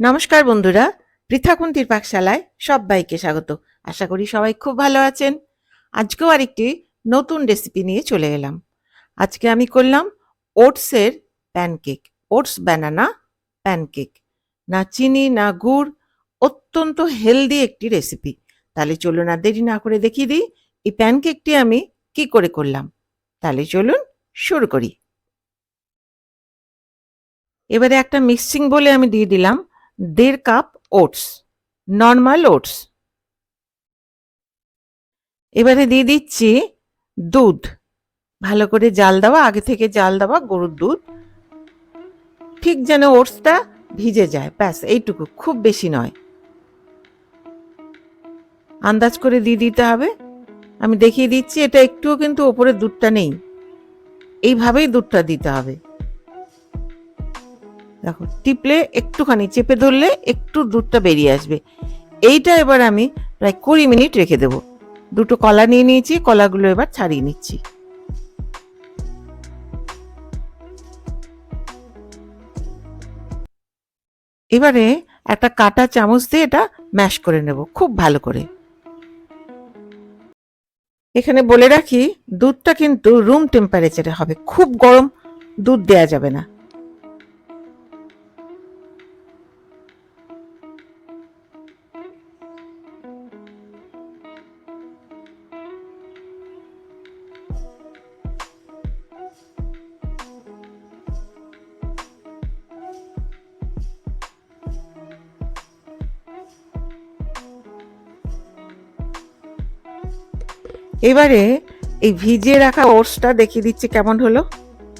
নমস্কার বন্ধুরা, পৃথাকুন্তির পাকশালায় সবাইকে স্বাগত। আশা করি সবাই খুব ভালো আছেন। আজকেও আরেকটি নতুন রেসিপি নিয়ে চলে এলাম। আজকে আমি করলাম ওটসের প্যানকেক ওটস ব্যানানা প্যানকেক না চিনি, না গুড়, অত্যন্ত হেলদি একটি রেসিপি তাহলে চলুন আর দেরি না করে দেখিয়ে দিই, এই প্যানকেকটি আমি কি করে করলাম। তাহলে চলুন শুরু করি। এবারে একটা মিক্সিং বলে আমি দিয়ে দিলাম। দেড় কাপ ওটস, নর্মাল ওটস। এবারে দিয়ে দিচ্ছি দুধ। ভালো করে জাল দেওয়া, আগে থেকে জাল দেওয়া গরুর দুধ। ঠিক যেন ওটসটা ভিজে যায়, ব্যাস, এইটুকু, খুব বেশি নয়। আন্দাজ করে দিয়ে দিতে হবে। আমি দেখিয়ে দিচ্ছি, এটা একটুও কিন্তু ওপরে দুধটা নেই। এইভাবেই দুধটা দিতে হবে। দেখো, টিপলে একটুখানি চেপে ধরলে একটু দুধটা বেরিয়ে আসবে। এইটা এবার আমি প্রায় কুড়ি মিনিট রেখে দেব। দুটো কলা নিয়ে নিয়েছি, কলাগুলো এবার ছাড়িয়ে নিচ্ছি। এবারে একটা কাটা চামচ দিয়ে এটা ম্যাশ করে নেব, খুব ভালো করে। এখানে বলে রাখি, দুধটা কিন্তু রুম টেম্পারেচারে হবে। খুব গরম দুধ দেয়া যাবে না। এবারে এই ভিজিয়ে রাখা ওটসটা দেখিয়ে দিচ্ছি কেমন হলো।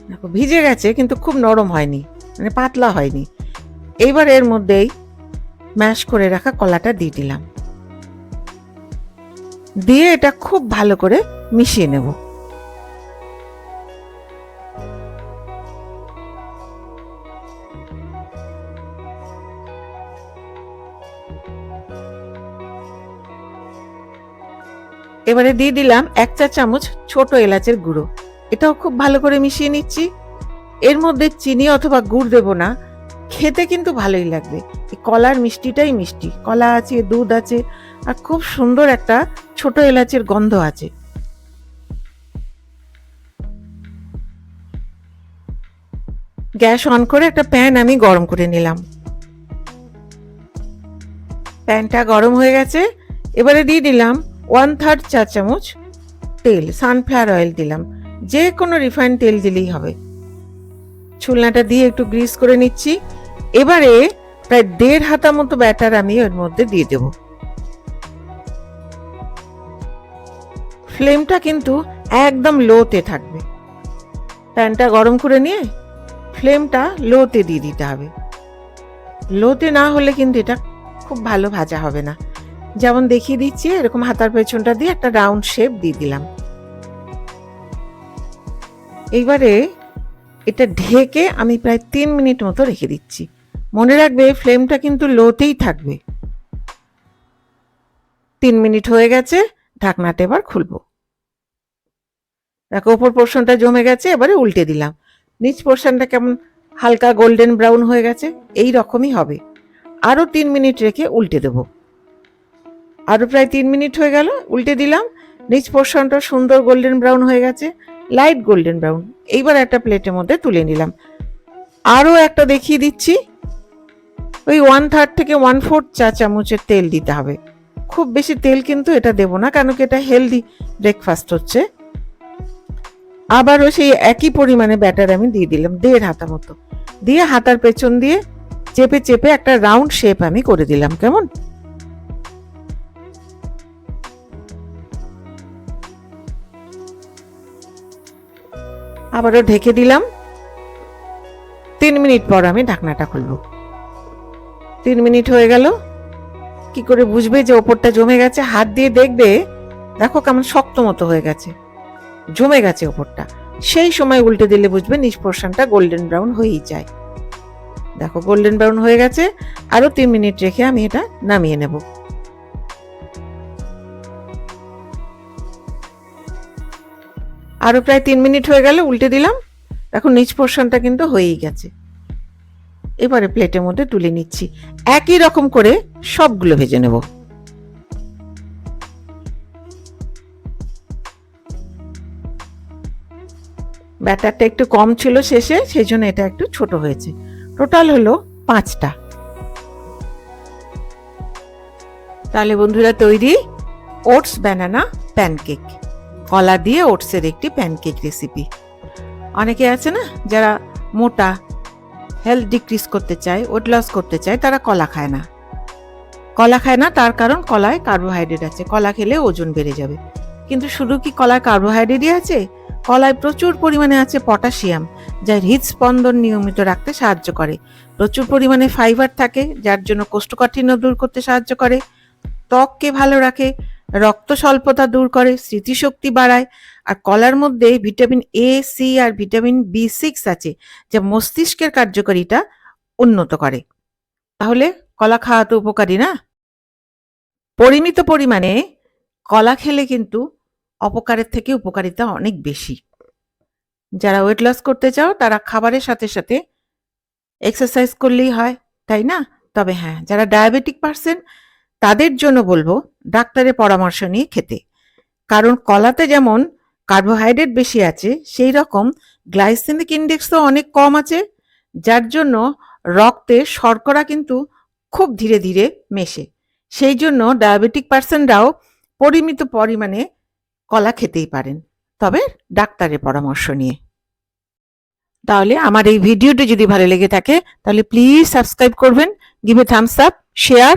দেখো, ভিজে গেছে, কিন্তু খুব নরম হয়নি মানে পাতলা হয়নি। এইবার এর মধ্যেই ম্যাশ করে রাখা কলাটা দিয়ে দিলাম। দিয়ে এটা খুব ভালো করে মিশিয়ে নেব। এবারে দিয়ে দিলাম এক চা চামচ ছোট এলাচের গুঁড়ো। এটাও খুব ভালো করে মিশিয়ে নিচ্ছি। এর মধ্যে চিনি অথবা গুড় দেব না। খেতে কিন্তু ভালোই লাগবে। কলার মিষ্টিটাই মিষ্টি। কলা আছে, দুধ আছে, আর খুব সুন্দর একটা ছোট এলাচের গন্ধ আছে। গ্যাস অন করে একটা প্যান আমি গরম করে নিলাম। প্যানটা গরম হয়ে গেছে। এবারে দিয়ে দিলাম ওয়ান থার্ড চা চামচ তেল সানফ্লাওয়ার অয়েল দিলাম। যে কোনো রিফাইন তেল দিলেই হবে। ছুলনাটা দিয়ে একটু গ্রিস করে নিচ্ছি। এবারে প্রায় দেড় হাতা মতো ব্যাটার আমি ওর মধ্যে দিয়ে দেব। ফ্লেমটা কিন্তু একদম লোতে থাকবে। প্যানটা গরম করে নিয়ে ফ্লেমটা লোতে দিয়ে দিতে হবে। লোতে না হলে কিন্তু এটা খুব ভালো ভাজা হবে না। যেমন দেখিয়ে দিচ্ছি, এরকম হাতার পেছনটা দিয়ে একটা রাউন্ড শেপ দিয়ে দিলাম। এইবারে এটা ঢেকে আমি প্রায় তিন মিনিট মতো রেখে দিচ্ছি। মনে রাখবে ফ্লেমটা কিন্তু লোতেই থাকবে। তিন মিনিট হয়ে গেছে, ঢাকনাটা এবার খুলবো। দেখো, ওপর পোর্শনটা জমে গেছে, এবারে উল্টে দিলাম। নিচ পোর্শনটা কেমন হালকা গোল্ডেন ব্রাউন হয়ে গেছে, এই রকমই হবে। আরও তিন মিনিট রেখে উল্টে দেবো। আরও প্রায় তিন মিনিট হয়ে গেল, উল্টে দিলাম। নিচ পোর্শনটা সুন্দর গোল্ডেন ব্রাউন হয়ে গেছে লাইট গোল্ডেন ব্রাউন এইবার একটা প্লেটের মধ্যে তুলে নিলাম। আরও একটা দেখিয়ে দিচ্ছি। ওই ওয়ান থার্ড থেকে ওয়ান ফোর্থ চা চামচের তেল দিতে হবে। খুব বেশি তেল কিন্তু এটা দেবো না, কেন কি এটা হেলদি ব্রেকফাস্ট হচ্ছে। আবারও সেই একই পরিমাণে ব্যাটার আমি দিয়ে দিলাম, দেড় হাতা মতো। দিয়ে হাতার পেছন দিয়ে চেপে চেপে একটা রাউন্ড শেপ আমি করে দিলাম, কেমন? আবারও ঢেকে দিলাম। তিন মিনিট পর আমি ঢাকনাটা খুলব। তিন মিনিট হয়ে গেল। কি করে বুঝবে যে ওপরটা জমে গেছে? হাত দিয়ে দেখবে, দেখো কেমন শক্ত মতো হয়ে গেছে। জমে গেছে ওপরটা। সেই সময় উল্টে দিলে বুঝবে নিচ পোর্শনটা গোল্ডেন ব্রাউন হয়েই যায়। দেখো গোল্ডেন ব্রাউন হয়ে গেছে। আরও তিন মিনিট রেখে আমি এটা নামিয়ে নেব। আরও প্রায় তিন মিনিট হয়ে গেলে উল্টে দিলাম। এখন নিচ পোর্শনটা কিন্তু হয়েই গেছে। এবারে প্লেটের মধ্যে তুলে নিচ্ছি। একই রকম করে সবগুলো ভেজে নেব। ব্যাটারটা একটু কম ছিল শেষে, সেই জন্য এটা একটু ছোট হয়েছে। টোটাল হলো পাঁচটা। তাহলে বন্ধুরা তৈরি ওটস ব্যানানা প্যানকেক কলা দিয়ে ওটসের একটি প্যানকেক রেসিপি অনেকে আছে না, যারা মোটা হেলথ ডিক্রিজ করতে চায় ওয়েট লস করতে চায়, তারা কলা খায় না। কলা খায় না, তার কারণ কলায় কার্বোহাইড্রেট আছে। কলা খেলে ওজন বেড়ে যাবে। কিন্তু শুধু কি কলায় কার্বোহাইড্রেটই আছে? কলায় প্রচুর পরিমাণে আছে পটাশিয়াম যা হৃদস্পন্দন নিয়মিত রাখতে সাহায্য করে। প্রচুর পরিমাণে ফাইবার থাকে, যার জন্য কোষ্ঠকাঠিন্য দূর করতে সাহায্য করে। ত্বককে ভালো রাখে রক্ত স্বল্পতা দূর করে, স্মৃতিশক্তি বাড়ায়, আর কলার মধ্যে ভিটামিন এ সি আর ভিটামিন বি সিক্স আছে, যা মস্তিষ্কের কার্যকারিতা উন্নত করে। তাহলে কলা খাওয়া তো উপকারী না? পরিমিত পরিমাণে কলা খেলে কিন্তু অপকারের থেকে উপকারিতা অনেক বেশি। যারা ওয়েট লস করতে চাও, তারা খাবারের সাথে সাথে এক্সারসাইজ করলেই হয়, তাই না? তবে হ্যাঁ যারা ডায়াবেটিক পার্সন তাদের জন্য বলব ডাক্তারের পরামর্শ নিয়ে খেতে। কারণ কলাতে যেমন কার্বোহাইড্রেট বেশি আছে, সেই রকম গ্লাইসেমিক ইন্ডেক্সও অনেক কম আছে, যার জন্য রক্তে শর্করা কিন্তু খুব ধীরে ধীরে মেশে। সেই জন্য ডায়াবেটিক পার্সনরাও পরিমিত পরিমাণে কলা খেতেই পারেন। তবে ডাক্তারের পরামর্শ নিয়ে। তাহলে আমার এই ভিডিওটি যদি ভালো লেগে থাকে, তাহলে প্লিজ সাবস্ক্রাইব করবেন, গিভে থামস আপ শেয়ার